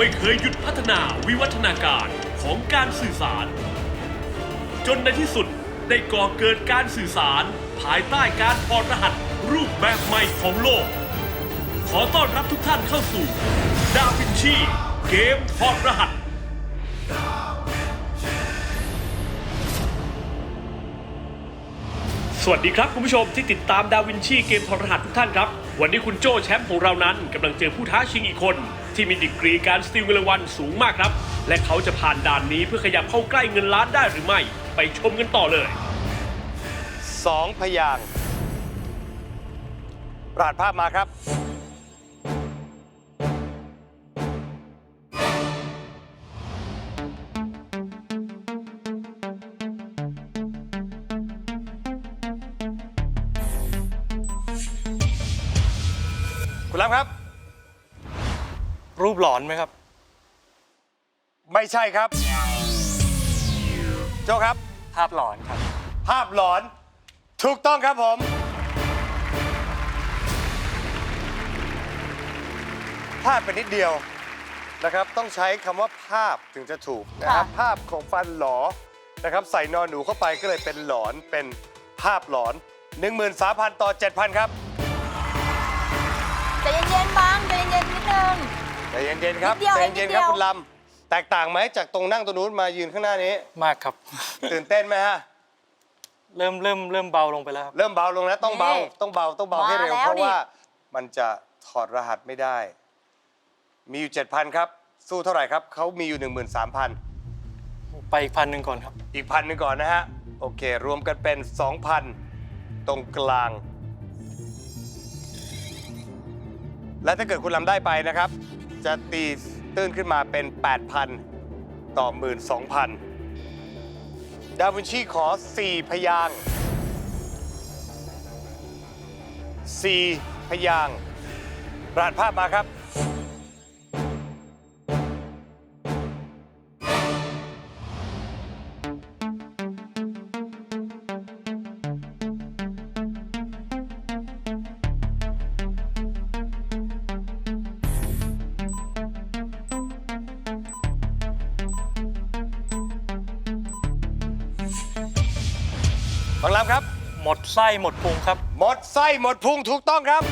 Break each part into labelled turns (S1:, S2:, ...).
S1: ไม่เคยหยุดพัฒนาวิวัฒนาการของการสื่อสาร จนในที่สุดได้ก่อเกิดการสื่อสาร ภายใต้การถอดรหัสรูปแบบใหม่ของโลก ขอต้อนรับทุกท่านเข้าสู่ ดาวินชีเกมถอดรหัสสวัสดีครับคุณผู้ชมที่ติดตามดาวินชีเกมถอรหัสทุกท่านครับ วันนี้คุณโจ้แชมป์ของเรานั้นกำลังเจอผู้ท้าชิงอีกคน ที่มีดีกรีการสติลเงินรางวัลสูงมากครับ และเขาจะผ่านด่านนี้เพื่อขยับเข้าใกล้เงินล้านได้หรือไม่ ไปชมกันต่อเลย
S2: สองพยางค์รหัสภาพมาครับ คุณรับครับ
S3: รูปหลอนไหมครับ
S2: ไม่ใช่ครับ โจครับ
S3: ภาพหลอนครับ
S2: ภาพหลอน ถูกต้องครับผม ภาพเป็นนิดเดียวนะครับ ต้องใช้คำว่าภาพถึงจะถูกนะครับภาพของฟันหลอนะครับ ใส่นอนหนูเข้าไปก็เลยเป็นหลอนเป็นภาพหลอน 13,000 ต่อ 7,000 ครับ
S4: ใจเย็นๆบ้างใจเย็นๆนิดนึง
S2: ใจเย็นๆครับ
S4: นิดเดียว
S2: ใจ
S4: เอง
S2: เย็น
S4: นิด
S2: ๆ
S4: เดี
S2: ครั
S4: ยว
S2: บคุณลำแตกต่างไหมจากตรงนั่งตรงนู้นมายืนข้างหน้านี้
S3: มากครับ
S2: ตื่นเต้นไหมฮะ
S3: เริ่มเริ่มเริ่มเบาลงไปแล้วครับ
S2: เริ่มเบาลงแล้วต้องเบา
S4: นี่
S2: ต้องเบาต้องเบาให้เร็ว
S4: มาแล้ว
S2: เพราะ
S4: นี่
S2: ว่ามันจะถอดรหัสไม่ได้ มีอยู่ 7,000 ครับ สู้เท่าไหร่ครับ เขามีอยู่ 13,000
S3: ไปอีกพันหนึ่งก่อนครับ
S2: อีกพันหนึ่งก่อนนะฮะ โอเค รวมกันเป็น 2,000 ตรงกลาง และถ้าเกิดคุณลำได้ไปนะครับ จะตีตื้นขึ้นมาเป็น 8,000 ต่อ 12,000 ดาวินชีขอ 4 พยางค์4พยางค์รหัสภาพมาครับ
S3: ไส้หมดพุงครับ
S2: หมดไส้หมดพุงถูกต้องครับ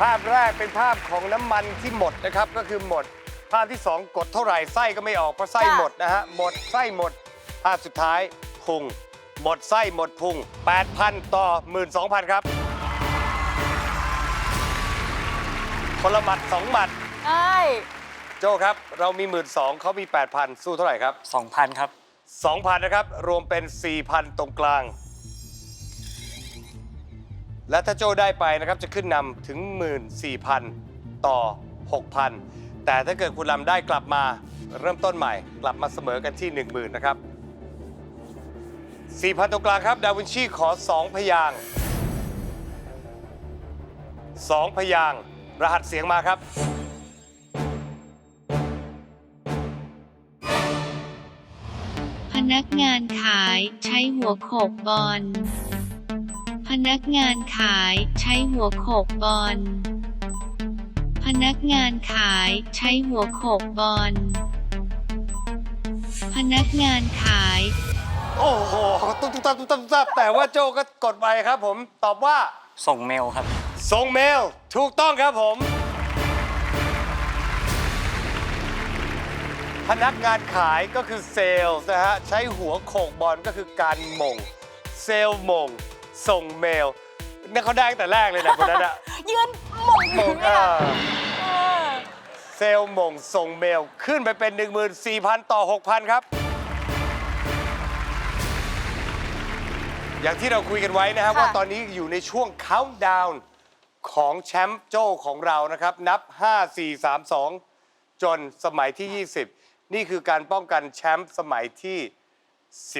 S2: ภาพแรกเป็นภาพของน้ำมันที่หมดนะครับ ก็คือหมด ภาพที่ 2 กดเท่าไหร่ไส้ก็ไม่ออกเพราะไส้
S4: ค่ะ
S2: หมดนะฮะ หมดไส้หมด ภาพสุดท้ายพุง หมดไส้หมดพุง 8,000 ต่อ 12,000 ครับ คนละหมัดสองหมัด
S4: ใช่
S2: โจครับ เรามี1 2ื่นเขามี 8,000 สู้เท่าไหร่ครับ
S3: 2,000 ครับ
S2: 2,000 นะครับ รวมเป็น 4,000 ตรงกลาง และถ้าโจได้ไปนะครับจะขึ้นนำถึง 14,000 ต่อ 6,000 แต่ถ้าเกิดคุณลำได้กลับมาเริ่มต้นใหม่ กลับมาเสมอกันที่ 10,000 นะครับ 4,000 ตรงกลางครับ ดาวินชีขอ 2 พยาง 2 พยาง รหัสเสียงมาครับ
S5: นักงานขายใช้หัวโขกบอล พนักงานขายใช้หัวโขกบอล พนักงานขายใช้หัวโขกบอล พนักงานขาย
S2: โอ้โหตุ๊บตุ๊บตับตุ๊บตับตุ๊บตับแต่ว่าโจก็กดไปครับผม ตอบว่า
S3: ส่งเมลครับ
S2: ส่งเมล ถูกต้องครับผม พนักงานขายก็คือเซลล์นะฮะ ใช้หัวโขกบอลก็คือการหม่ง เซลล์หม่ง ส่งเมลนี่เขาได้ตั้งแต่แรกเลยนะคนนั้นอะ
S4: ยืนหม่งอ
S2: หม่
S4: ยู่
S2: ง
S4: เนี่
S2: เอยอเซลล์หม่ง ส่งเมลขึ้นไปเป็น 14,000 ต่อ 6,000 ครับ อย่างที่เราคุยกันไว้นะครับ ว่าตอนนี้อยู่ในช่วง countdown ของแชมป์โจ้ของเรานะครับ นับ 5 4 3 2 จนสมัยที่ 20 นี่คือการป้องกันแชมป์สมัยที่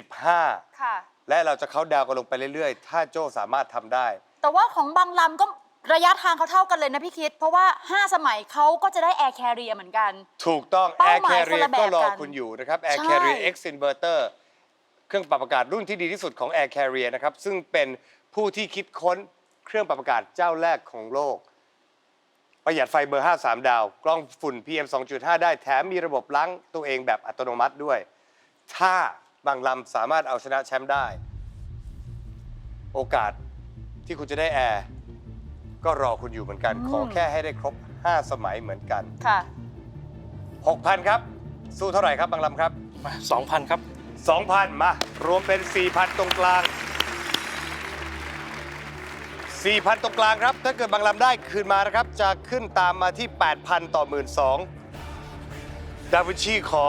S2: 15
S4: ค่ะ
S2: และเราจะเข้าน์ดาวน์กันลงไปเรื่อยๆ ถ้าโจ้สามารถทำได้
S4: แต่ว่าของบางลำก็ระยะทางเขาเท่ากันเลยนะพี่คิด เพราะว่า 5 สมัยเขาก็จะได้แอร์แคริเอร์เหมือนกัน
S2: ถูกต้อง
S4: เป้า
S2: Air
S4: หมายคน
S2: Carrier
S4: ละแบบ
S2: ก็รอ
S4: กัน
S2: คุณอยู่นะครับ Air
S4: ใช่
S2: Carrier X Inverter เครื่องปรับอากาศรุ่นที่ดีที่สุดของ Air Carrier นะครับ ซึ่งเป็นผู้ที่คิดค้นเครื่องปรับอากาศเจ้าแรกของโลก ประหยัดไฟเบอร์ 53 ดาว กล้องฝุ่น PM 2.5 ได้แถมมีระบบล้างตัวเองแบบอัตโนมัติด้วย ถ้าบางลำสามารถเอาชนะแชมป์ได้ โอกาสที่คุณจะได้แอร์ก็รอคุณอยู่เหมือนกัน ขอแค่ให้ได้ครบ 5 สมัยเหมือนกัน
S4: ค่ะ
S2: 6,000 ครับ สู้เท่าไหร่ครับบางลำครับ
S3: มา2,000 ครับ
S2: 2,000 มา รวมเป็น 4,000 ตรงกลาง 4,000 ตรงกลางครับ ถ้าเกิดบางลำได้คืนมานะครับ จะขึ้นตามมาที่ 8,000 ต่อ 12,000ดาวินชีขอ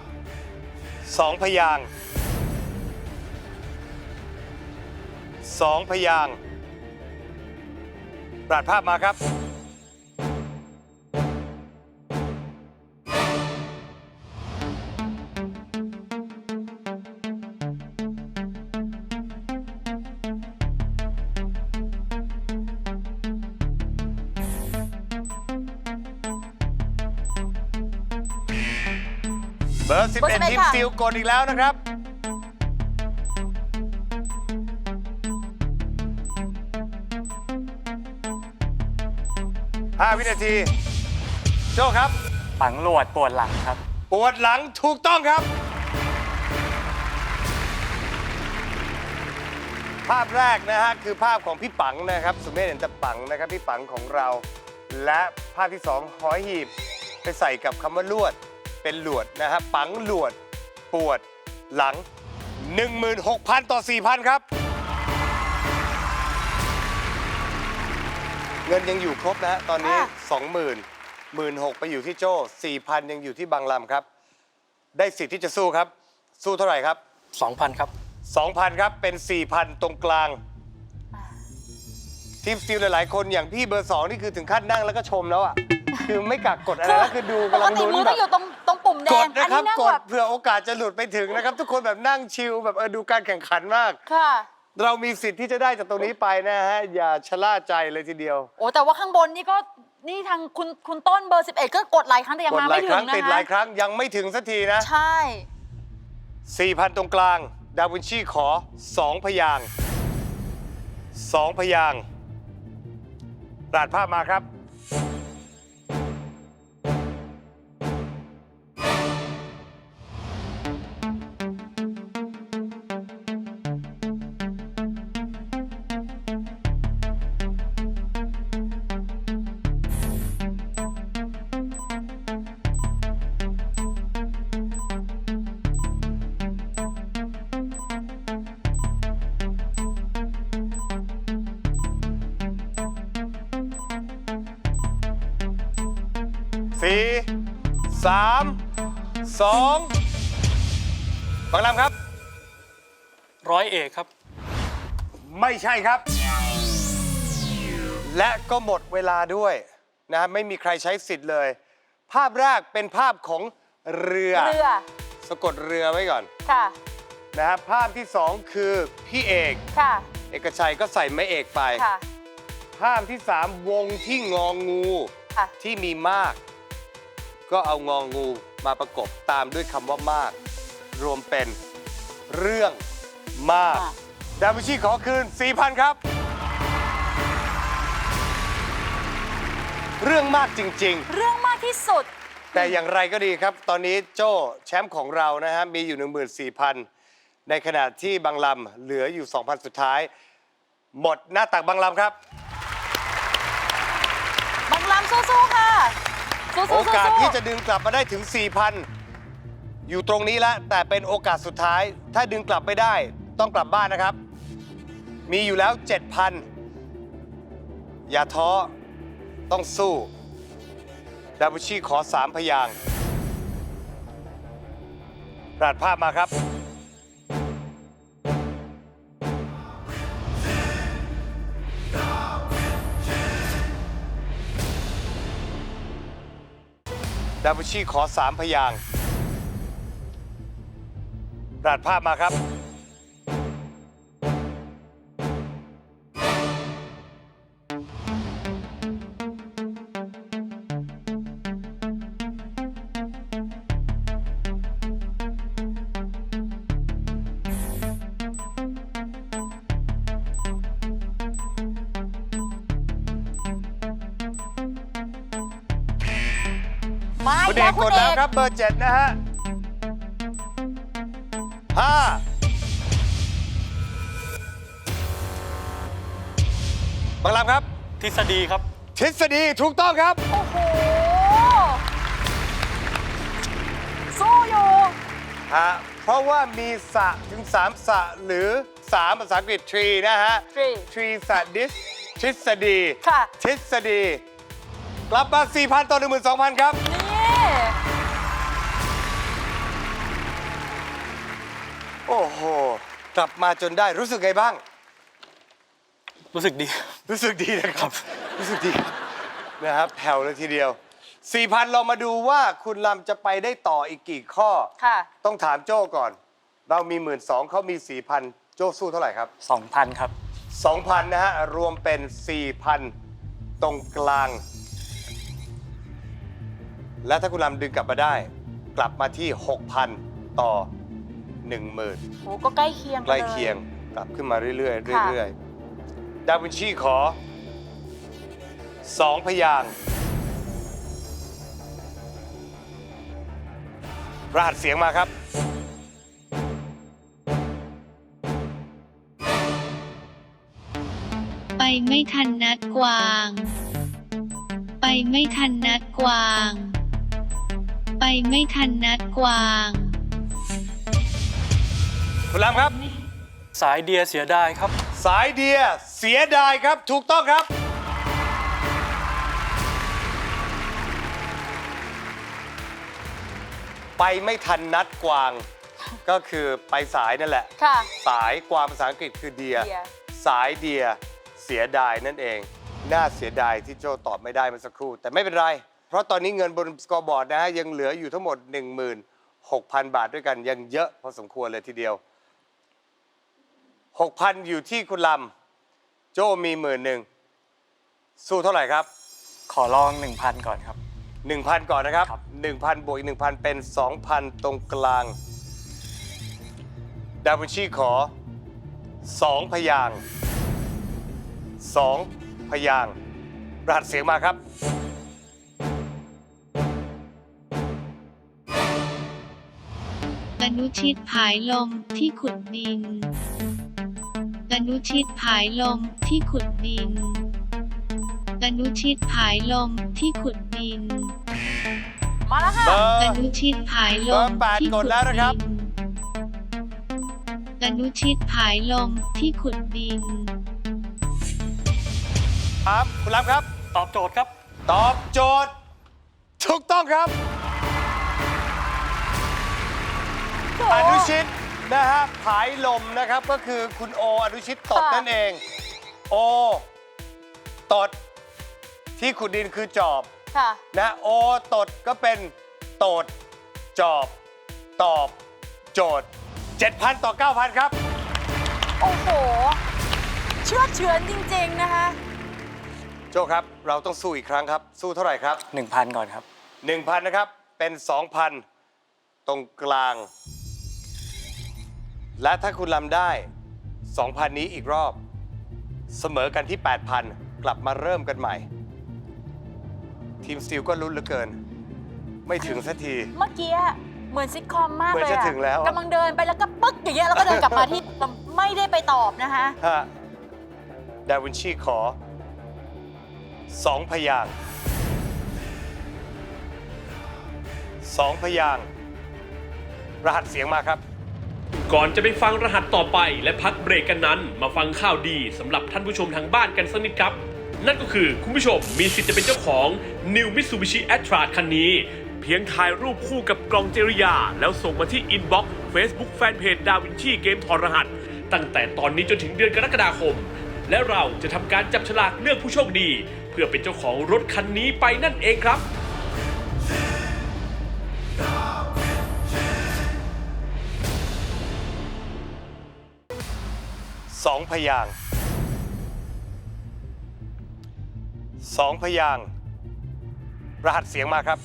S2: 2 พยางค์สองพยางปราดภาพมาครับ บอร์
S4: เบอร์
S2: 11
S4: 11
S2: ทีม
S4: ค่ะ
S2: ซิลกดอีกแล้วนะครับ5วินาที โจ้ครับ
S3: ปังโหลวดปวดหลังครับ
S2: ปวดหลังถูกต้องครับ ภาพแรกนะฮะ คือภาพของพี่ปังนะครับ สุเมธเห็นแต่ปังนะครับ พี่ปังของเรา และภาพที่สองหอยหีบ ไปใส่กับคำว่าลวด เป็นหลวดนะฮะปังหลวด ปวดหลัง 16,000 ต่อ 4,000 ครับ เงินยังอยู่ครบนะฮะตอนนี้
S4: ค่ะ
S2: 20,000 16,000ไปอยู่ที่โจ้4,000 ยังอยู่ที่บางลำครับ ได้สิทธิ์ที่จะสู้ครับ สู้เท่าไหร่ครับ
S3: 2,000 ครับ
S2: 2,000 ครับ เป็น 4,000 ตรงกลาง ทีมสตีลหลาย ๆ คนอย่างพี่เบอร์2นี่คือถึงขั้นนั่งแล้วก็ชมแล้วอะ คือไม่กักกดอะไรแล้วคือดู
S4: ป
S2: กำ
S4: ก
S2: ลัง
S4: ติ
S2: ลุ้น
S4: มือ
S2: แบ
S4: ต้อบงอยู่ตรงตรงปุ่มแด
S2: ก
S4: ง
S2: ดนะครับ
S4: อันนี้นั่ง
S2: ก
S4: แบ
S2: ด
S4: บ
S2: เผื่อโอกาสจะหลุดไปถึงนะครับ ทุกคนแบบนั่งชิลแบบเออดูการแข่งขันมาก
S4: ค่ะ
S2: เรามีสิทธิ์ที่จะได้จากตรงนี้ไปนะฮะอย่าชะล่าใจเลยทีเดียว
S4: โอ้แต่ว่าข้างบนนี่ก็นี่ทางคุณคุณต้นเบอร์ 11 ก็กดหลายครั้งแต่ยัง
S2: กด
S4: มา
S2: หลา
S4: ไม่
S2: ย
S4: ถึ
S2: ครั้
S4: ง
S2: ง
S4: นะ
S2: ติดหลาย
S4: คะ
S2: ครั้งยังไม่ถึงสักทีนะ
S4: ใช่
S2: 4,000 ตรงกลาง ดาวินชีขอ 2 พยางค์2พยางค์ปราดภาพมาครับ สี่สามสองบางลำครับ
S3: ร้อยเอกครับ
S2: ไม่ใช่ครับ และก็หมดเวลาด้วยนะฮะไม่มีใครใช้สิทธิ์เลย ภาพแรกเป็นภาพของเรือ
S4: เรือ
S2: สะกดเรือไว้ก่อน
S4: ค่ะ
S2: นะฮะภาพที่สองคือพี่เอก
S4: ค่ะ
S2: เอกชัยก็ใส่ไม่เอกไป
S4: ค่ะ
S2: ภาพที่สามวงที่งองู
S4: ค่ะ
S2: ที่มีมาก ก็เอางองูมาประกบตามด้วยคำว่ามาก รวมเป็นเรื่องมาก
S4: มาก
S2: ดาวินชีขอคืน 4,000 ครับ เรื่องมากจริง
S4: เรื่องมากที่สุด
S2: ๆ แต่อย่างไรก็ดีครับ ตอนนี้โจ้แชมป์ของเรานะฮะมีอยู่ 14,000 ในขณะที่บางลำเหลืออยู่ 2,000 สุดท้าย หมดหน้าตักบางลำครับ
S4: บางลำสู้ๆค่ะ สู้ๆ
S2: โอกาสที่จะดึงกลับมาได้ถึง 4,000 อยู่ตรงนี้แล้วแต่เป็นโอกาสสุดท้าย ถ้าดึงกลับไม่ได้ต้องกลับบ้านนะครับ มีอยู่แล้ว 7,000 อย่าท้อ ต้องสู้ดาวิชีขอ 3 พยางค์ปราดภาพมาครับ ดาวิชีขอสามพยางค์รหัสภาพมาครับ คุณ
S4: ก
S2: เอ
S4: แล้ว
S2: ก
S4: คุ
S2: ก
S4: ณ
S2: ด
S4: เอ
S2: แล้ว
S4: ก
S2: ครับเบอร์เจ็ดนะฮะห้าบังลำครับ
S3: ทฤษฎีครับ
S2: ทฤษฎีถูกต้องครับ
S4: โอ้โห สู้อยู่
S2: ฮะเพราะว่ามีสระถึง 3สระหรือ 3 ภาษาอังกฤษ tree นะฮะ
S4: tree
S2: tree สระ dis ทฤษฎี
S4: ค่ะ
S2: ทฤษฎี กลับมา4,000 ต่อ 12,000 ครับ โอ้โห กลับมาจนได้รู้สึกไงบ้าง
S3: รู้สึกดี
S2: รู้สึกดีนะครับ รู้สึกดีนะครับแผ่วเลยทีเดียว 4,000 เรามาดูว่าคุณลำจะไปได้ต่ออีกกี่ข้อ
S4: ค่ะ
S2: ต้องถามโจ้ก่อน เรามี 1 2ื่นเขามี 4,000 โจ้สู้เท่าไหร่ครับ
S3: 2,000 ครับ
S2: 2,000 นะฮะ รวมเป็น 4,000 ตรงกลาง และถ้าคุณลำดึงกลับมาได้ กลับมาที่ 6,000 ต่อ 10,000
S4: โหก็ใกล้เคียง
S2: ใกล้เคียงกลับขึ้นมาเรื่อยๆ
S4: ค่ะ
S2: เรื่อยๆดาวินชีขอสองพยางค์รหัสเสียงมาครับ
S5: ไปไม่ทันนัดกวาง ไปไม่ทันนัดกวาง ไปไม่ทันนัดกวาง
S2: คุณลำครับ
S3: สายเดียเสียดายครับ
S2: สายเดียเสียดายครับ ถูกต้องครับ ไปไม่ทันนัดกวาง ก็คือไปสายนั่นแหละ
S4: ค่ะ
S2: สายกวางภาษาอังกฤษคือเดีย
S4: เดีย
S2: สายเดียเสียดายนั่นเอง น่าเสียดายที่โจตอบไม่ได้เมื่อสักครู่ แต่ไม่เป็นไร เพราะตอนนี้เงินบนสกอร์บอร์ดนะฮะยังเหลืออยู่ทั้งหมด 16,000 บาทด้วยกันยังเยอะพอสมควรเลยทีเดียว 6,000อยู่ที่คุณลำ โจมีหมื่นหนึ่ง สู้เท่าไหร่ครับ
S3: ขอลอง 1,000 ก่อนครับ
S2: 1,000 ก่อนนะครับ
S3: ครับ
S2: 1,000 บวกอีก 1,000 เป็น 2,000 ตรงกลาง ดาวินชีขอ 2 พยางค์2พยางค์รหัสเสียงมาครับ
S5: ตนุชิตผายลมที่ขุดดินต นุชิตผายลมที่ขุดดินตนุชิตผายลมที่ขุดดิน
S4: มาแล้วค่ะ
S2: เบอ
S5: ต
S2: ร์
S5: นุชิตผายล
S2: เบอ
S5: ม
S2: ร์แปด
S5: ที่
S2: ก
S5: ขุ
S2: ด
S5: ด
S2: แล้วนะครับ
S5: ดินตนุชิตผายลมที่ขุดดิน
S2: ครับคุณลำครับ
S3: ตอบโจทย์ครับ
S2: ตอบโจทย์ ถูกต้องครับ อนุชิต นะฮะผายลมนะครับก็คือคุณโออนุชิตตด
S4: ค่ะ
S2: นั่นเอง โอ ตด ที่ขุดดินคือจอบ
S4: ค่ะ
S2: นะโอตดก็เป็นโตด จอบ ตอบ โจทย์7,000 ต่อ 9,000 ครับ
S4: โอ้โห เชื่อดเฉือนจริง ๆ นะคะ
S2: โจครับ เราต้องสู้อีกครั้งครับ สู้เท่าไหร่ครับ
S3: 1,000 ก่อนครับ
S2: 1,000 นะครับ เป็น 2,000 ตรงกลาง และถ้าคุณลำได้ 2,000 นี้อีกรอบ เสมอกันที่ 8,000 กลับมาเริ่มกันใหม่ ทีมสตีลก็ลุ้นเหลือเกิน ไม่ถึงสักที
S4: เมื่อกี้เหมือนซิทคอมมาก
S2: เหมื
S4: เล
S2: อน
S4: ย
S2: จะ
S4: อะ
S2: ถึงแล้วอะ
S4: กำลังเดินไปแล้วก็ปึ๊กอย่างเงี้ยแล้วก็เดินกลับมาที่ ไม่ได้ไปตอบนะคะ
S2: ฮะดาวินชีขอสองพยางค์สองพยางค์รหัสเสียงมาครับ
S1: ก่อนจะไปฟังรหัสต่อไปและพักเบรกกันนั้น มาฟังข่าวดีสำหรับท่านผู้ชมทางบ้านกันสักนิดครับ นั่นก็คือคุณผู้ชมมีสิทธิ์จะเป็นเจ้าของ New Mitsubishi a t r a คันนี้ เพียงถ่ายรูปคู่กับกล่องเจริยา แล้วส่งมาที่อินบ็อกซ์เฟซบุ๊กแฟนเพจดาวินชีเกมถอดรหัส ตั้งแต่ตอนนี้จนถึงเดือนกรกฎาคม และเราจะทำการจับฉลากเลือกผู้โชคดี เพื่อเป็นเจ้าของรถคันนี้ไปนั่นเองครับ
S2: สองพยางสองพยางรหัสเสียงมาครับ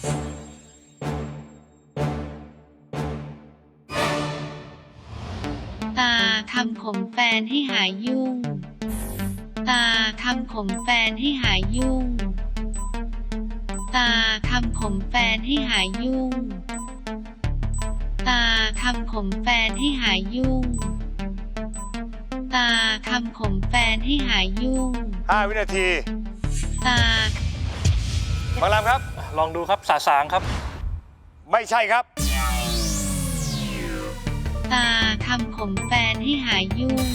S5: ตาทำผมแฟนให้หายยุ่ง ตาทำผมแฟนให้หายยุ่ง ตาทำผมแฟนให้หายยุ่ง ตาทำผมแฟนให้หายยุ่ง ตาทำผมแฟนให้หายยุ่ง
S2: 5 วินาที
S5: ตา
S2: บางลำครับ
S3: ลองดูครับสาสางครับ
S2: ไม่ใช่ครับ
S5: ตาทำผมแฟนให้หายยุ่ง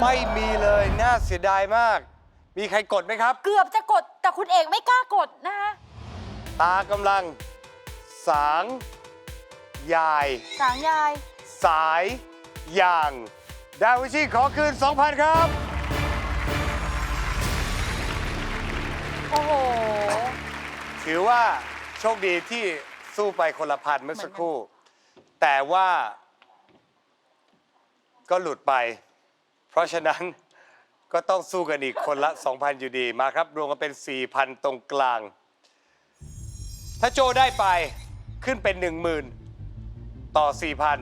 S2: ไม่มีเลยน่าเสียดายมาก มีใครกดไหมครับ
S4: เกือบจะกดแต่คุณเอกไม่กล้ากดนะคะ
S2: ตากำลัง สาง ยาย
S4: สางยาย
S2: สายยาง ดาวิชีขอคืน 2,000 ครับ
S4: โอ้โห
S2: ถือว่าโชคดีที่สู้ไปคนละพันเมื่อสักครู่ แต่ว่า ก็หลุดไป เพราะฉะนั้นก็ต้องสู้กันอีกคนละ 2,000 อยู่ดีมาครับ รวมกันเป็น 4,000 ตรงกลาง ถ้าโจได้ไปขึ้นเป็น 10,000 ต่อ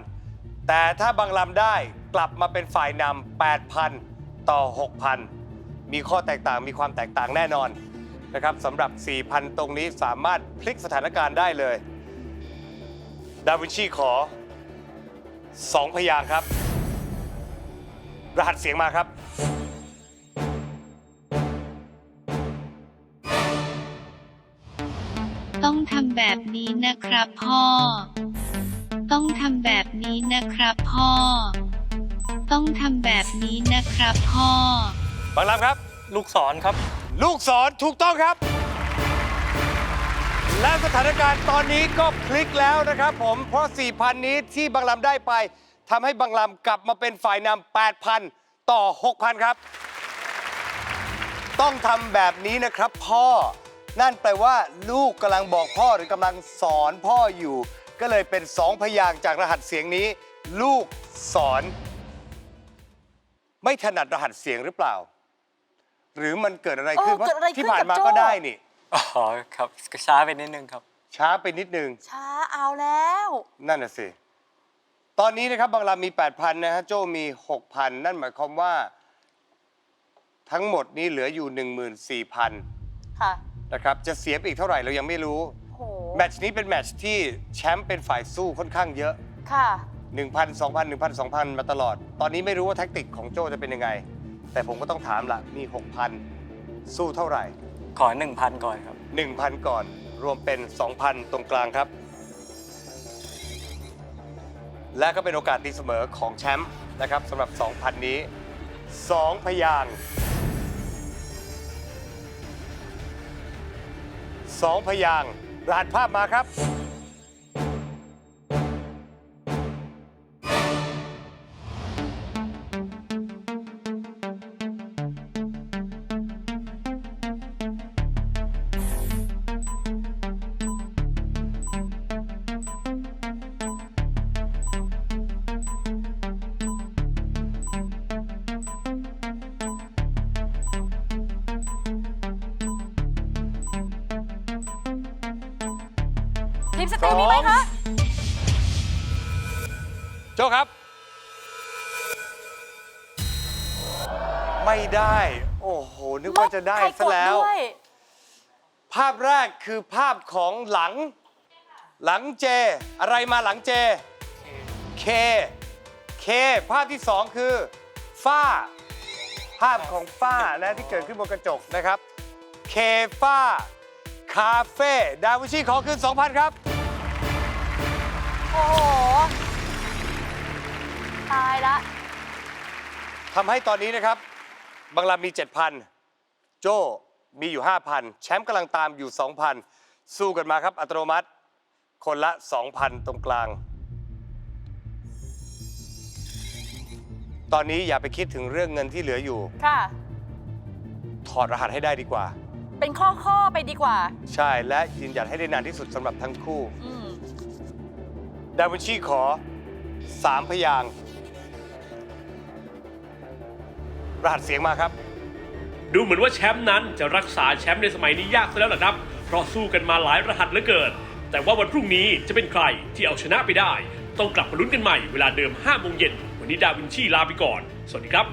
S2: 4,000 แต่ถ้าบางลำได้ กลับมาเป็นฝ่ายนำ8,000 ต่อ 6,000 มีข้อแตกต่างมีความแตกต่างแน่นอนนะครับสำหรับ 4,000 ตรงนี้สามารถพลิกสถานการณ์ได้เลย ดาวินชีขอ 2 พยางค์ครับ รหัสเสียงมาครับ
S5: ต้องทำแบบนี้นะครับพ่อ ต้องทำแบบนี้นะครับพ่อ ต้องทำแบบนี้นะครับพ่อ
S2: บางลำครับ
S3: ลูกศรครับ
S2: ลูกศรถูกต้องครับ และสถานการณ์ตอนนี้ก็พลิกแล้วนะครับผม เพราะ 4,000 นี้ที่บางลำได้ไปทำให้บางลำกลับมาเป็นฝ่ายนำ8,000 ต่อ 6,000 ครับ ต้องทำแบบนี้นะครับพ่อ นั่นแปลว่า ลูกกำลังบอกพ่อหรือกำลังสอนพ่ออยู่ ก็เลยเป็นสองพยางค์จากรหัสเสียงนี้ ลูกสอน ไม่ถนัดรหัสเสียงหรือเปล่า หรือมันเกิดอะไรขึ้น
S4: เออเกิดอะไรขึ้น
S2: ที่ผ่านมา
S4: กับโจ้
S2: ก็ได้นี่
S3: อ๋อครับช้าไปนิดนึงครับ
S2: ช้าไปนิดนึง
S4: ช้าเอาแล้ว
S2: นั่นน่ะสิ ตอนนี้นะครับบางลำมี 8,000 นะฮะ โจมี 6,000 นั่นหมายความว่า ทั้งหมดนี้เหลืออยู่ 14,000
S4: ค่ะ
S2: นะครับ จะเสียไปอีกเท่าไหร่เรายังไม่รู้
S4: โอ้โห
S2: แมตช์นี้เป็นแมตช์ที่แชมป์เป็นฝ่ายสู้ค่อนข้างเยอะ
S4: ค่ะ
S2: 1,000 2,000 1,000 2,000 มาตลอด ตอนนี้ไม่รู้ว่าแท็กติกของโจจะเป็นยังไง แต่ผมก็ต้องถามละมี 6,000 สู้เท่าไหร่
S3: ขอ 1,000 ก่อนครับ
S2: 1,000 ก่อน รวมเป็น 2,000 ตรงกลางครับ และก็เป็นโอกาสตีเสมอของแชมป์นะครับสำหรับ 2,000 นี้ 2 พยางค์สองพยางค์รหัสภาพมาครับ
S4: สติลมีไหมคะ
S2: โจครับ ไม่ได้ โอ้โห นึกว่าจะได้
S4: ใครก
S2: ซะแล้ว
S4: ด้วย
S2: ภาพแรกคือภาพของหลัง หลังเจ อะไรมาหลังเจ เค เค ภาพที่สองคือ ฝ้า ภาพของฝ้านะที่เกิดขึ้นบนกระจกนะครับ เคฝ้า คาเฟ่ ดาวิชีขอคืน 2,000 ครับ
S4: โอ้โห ตายละ
S2: ทำให้ตอนนี้นะครับบางลำมี 7,000 โจ้มีอยู่ 5,000 แชมป์กำลังตามอยู่ 2,000 สู้กันมาครับ อัตโนมัติ คนละ 2,000 ตรงกลาง ตอนนี้อย่าไปคิดถึงเรื่องเงินที่เหลืออยู่
S4: ค่ะ
S2: ถอดรหัสให้ได้ดีกว่า
S4: เป็นข้อข้อๆไปดีกว่า
S2: ใช่และยืนหยัดให้ได้นานที่สุดสำหรับทั้งคู่
S4: อืม
S2: ดาวินชีขอสามพยางค์รหัสเสียงมาครับ
S1: ดูเหมือนว่าแชมป์นั้นจะรักษาแชมป์ในสมัยนี้ยากซะแล้วล่ะครับ เพราะสู้กันมาหลายรหัสเหลือเกิน แต่ว่าวันพรุ่งนี้จะเป็นใครที่เอาชนะไปได้ ต้องกลับมาลุ้นกันใหม่เวลาเดิม5โมงเย็นวันนี้ดาวินชีลาไปก่อน สวัสดีครับ